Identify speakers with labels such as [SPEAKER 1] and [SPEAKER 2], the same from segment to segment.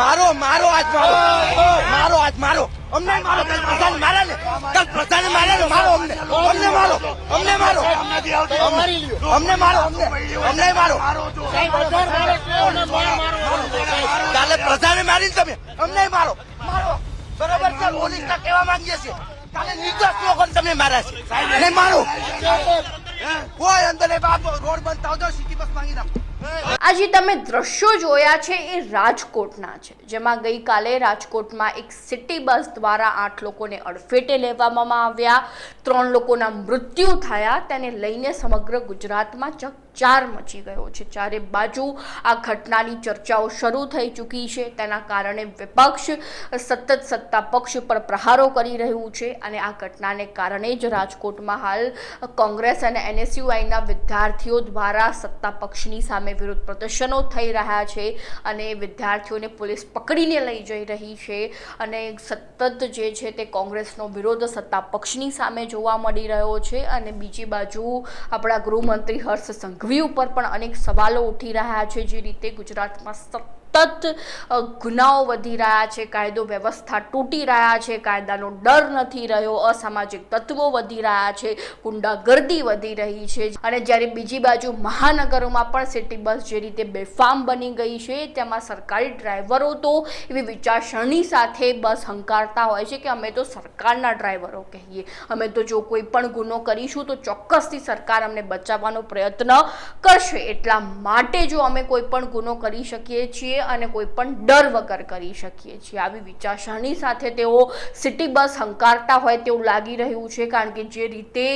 [SPEAKER 1] મારો મારો આજ મારો. મારો આજ મારો. અમને મારો. કાલ મારે ને કાલ પ્રધાન મારે ને મારો અમને. અમને મારો. અમને મારો. અમને મારો. અમને. મારો. કાલે પ્રધાને મારી તમે. અમને મારો. મારો. બરોબર છે? પોલીસ ના કહેવા માંગીએ છીએ. કાલે નિર્દોષ લોકો તમે માર્યા છે. નહીં મારો. કોઈ અંદર રોડ બંધ થાવ તો સિટી બસ માંગી નાખો.
[SPEAKER 2] આજે તમે દ્રશ્યો જોયા છે એ રાજકોટના છે, જેમાં ગઈકાલે રાજકોટમાં એક સિટી બસ દ્વારા આઠ લોકોને અડફેટે લેવામાં આવ્યા, ત્રણ લોકોના મૃત્યુ થયા, તેને લઈને સમગ્ર ગુજરાતમાં ચકચાર મચી ગયો છે. ચારે બાજુ આ ઘટનાની ચર્ચાઓ શરૂ થઈ ચૂકી છે. તેના કારણે વિપક્ષ સતત સત્તા પક્ષ પર પ્રહારો કરી રહ્યું છે અને આ ઘટનાને કારણે જ રાજકોટમાં હાલ કોંગ્રેસ અને એનએસયુઆઈના વિદ્યાર્થીઓ દ્વારા સત્તા પક્ષની સામે વિરોધ પ્રદર્શનો થઈ રહ્યા છે અને વિદ્યાર્થીઓને પોલીસ પકડીને લઈ જઈ રહી છે અને સતત જે છે તે કોંગ્રેસનો વિરોધ સત્તા પક્ષની સામે જોવા મળી રહ્યો છે અને બીજી બાજુ આપણા ગૃહમંત્રી હર્ષ સંઘવી ઉપર પણ અનેક સવાલો ઉઠી રહ્યા છે જે રીતે ગુજરાતમાં સતત અ, ગુનાઓ વધી રહ્યા છે કાયદો વ્યવસ્થા તૂટી રહ્યા છે કાયદાનો ડર નથી રહ્યો અસામાજિક તત્વો વધી રહ્યા છે ગુંડાગર્દી વધી રહી છે. અને જ્યારે બીજી બાજુ મહાનગરોમાં પણ સિટી બસ જે રીતે બેફામ બની ગઈ છે તેમાં સરકારી ડ્રાઈવરો તો એવી વિચારસરણી સાથે બસ હંકારતા હોય છે કે અમે તો સરકારના ડ્રાઈવરો કહીએ. અમે તો જો કોઈ પણ ગુનો કરીશું તો ચોક્કસથી સરકાર અમને બચાવવાનો પ્રયત્ન કરશે. એટલા માટે જો અમે કોઈ પણ ગુનો કરી શકીએ છીએ અને કોઈ પણ ડર વગર કરી શકીએ છીએ. આવી વિચારસરણી સાથે તેઓ સિટી બસ હંકારતા હોય તેવું લાગી રહ્યું છે, કારણ કે જે રીતે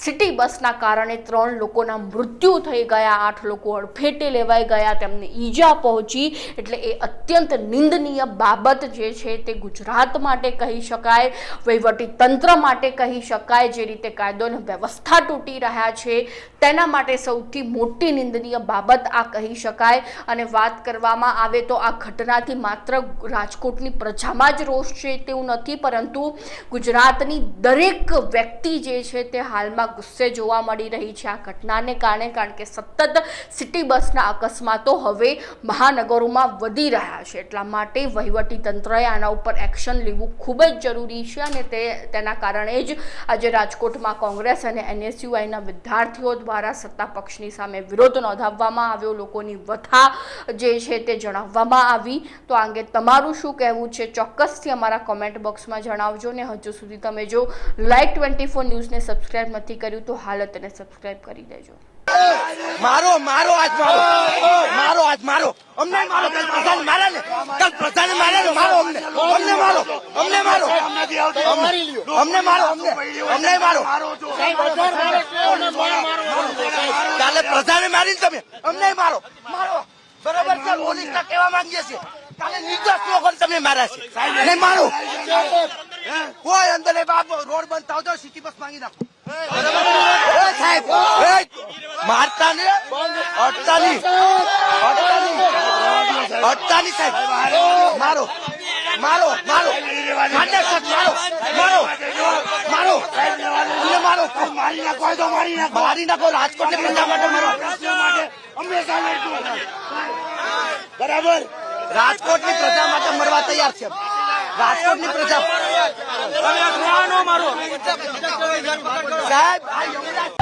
[SPEAKER 2] સિટી બસના કારણે ત્રણ લોકોના મૃત્યુ થઈ ગયા, આઠ લોકો અડફેટે લેવાઈ ગયા, તેમને ઈજા પહોંચી, એટલે એ અત્યંત નિંદનીય બાબત જે છે તે ગુજરાત માટે કહી શકાય, વહીવટી તંત્ર માટે કહી શકાય, જે રીતે કાયદો અને વ્યવસ્થા તૂટી રહ્યા છે, તેના માટે સૌથી મોટી નિંદનીય બાબત આ કહી શકાય. અને વાત કરવામાં આવે તો આ ઘટનાથી માત્ર રાજકોટની પ્રજામાં જ રોષ છે તેવું નથી, પરંતુ ગુજરાતની દરેક વ્યક્તિ જે છે તે હાલમાં ગુસ્સે જોવા મળી રહી છે આ ઘટનાને કારણે, કારણ કે સતત સિટી બસના અકસ્માતો હવે મહાનગરોમાં વધી રહ્યા છે. એટલા માટે વહીવટી તંત્રએ આના ઉપર એક્શન લેવું ખૂબ જ જરૂરી છે અને તે, તેના કારણે જ આજે રાજકોટમાં કોંગ્રેસ અને એનએસયુઆઈના વિદ્યાર્થીઓ દ્વારા સત્તા પક્ષની સામે વિરોધ નોંધાવવામાં આવ્યો. લોકોની વથા જે છે તે જણાવવામાં આવી. તો આ અંગે તમારું શું કહેવું છે? ચોક્કસથી અમારા કોમેન્ટ બોક્સમાં જણાવજો ને હજુ સુધી તમે જો લાઈક ટ્વેન્ટી ફોર ન્યૂઝને સબસ્ક્રાઇબ નથી કર્યું તો હાલ તેને સબસ્ક્રાઇબ કરી દેજો.
[SPEAKER 1] મારો મારો આજ મારો. મારો આજ મારો. અમને મારો. કલ પ્રધાન મારે ને કલ પ્રધાન મારે ને મારો અમને. અમને મારો. અમને મારો. અમને મારો. અમને અમને મારો. કાલે પ્રધાને મારી તમે. અમને મારો. મારો. બરોબર છે? પોલીસ ના કહેવા માંગીએ છીએ. કાલે સાહેબ? મારો. મારો. મારો. મારો. મારો. મારો. મારો. મારી નાખો તો મારી નાખો. મારી નાખો રાજકોટની પ્રજા માટે મારો. હંમેશા બરાબર? રાજકોટની પ્રજા માટે મરવા તૈયાર છે. રાજકોટની પ્રજા. સાહેબ આ યમરાજ